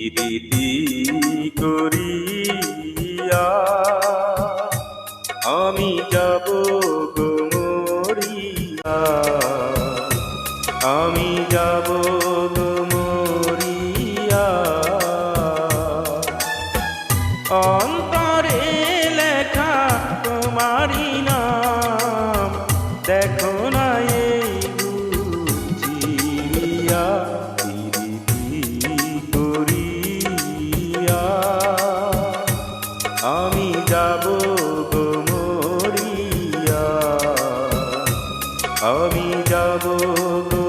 রীতি করিয়া আমি যাব গো আমি যাব গো মরিয়া। অন্তরে লেখা তোমারি নাম। দেখো না আমি যাব গো মরিয়া। আমি যাব গো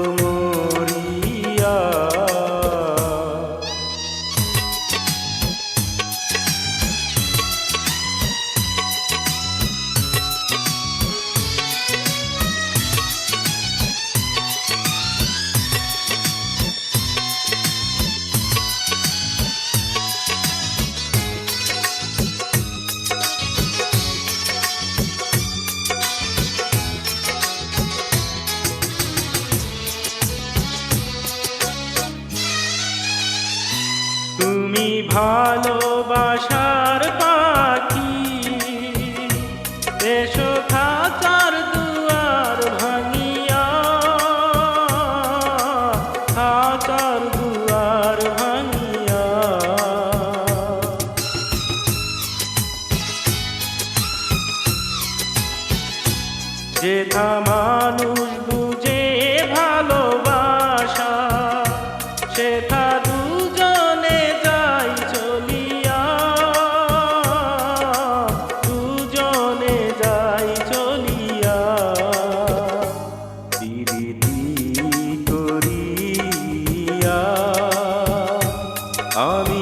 ভালোবাসার পাখি। এসো খাঁচার দুয়ার ভাঙিয়া খাঁচার দুয়ার ভাঙিয়া। যেথা মানুষ বুঝে ভালোবাসা সেথা আমি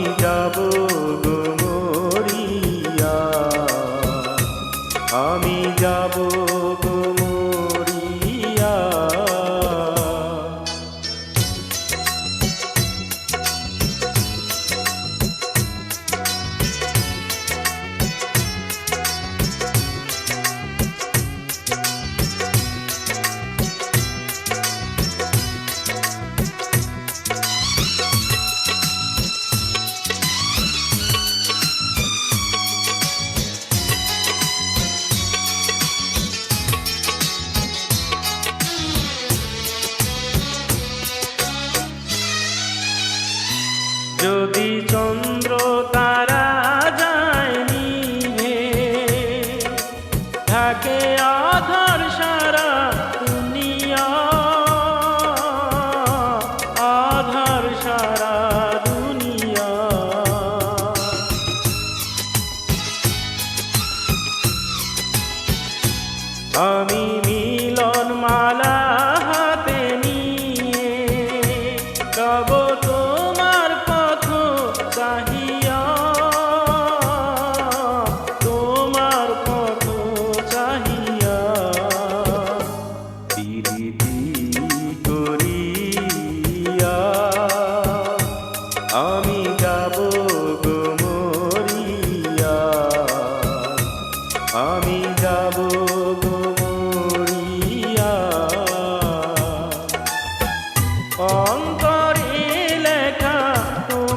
আমি মিলন মালা হাতে নিয়ে গাব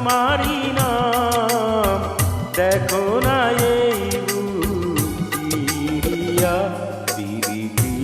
তোমারি নাম দেখো না এই প্রীতি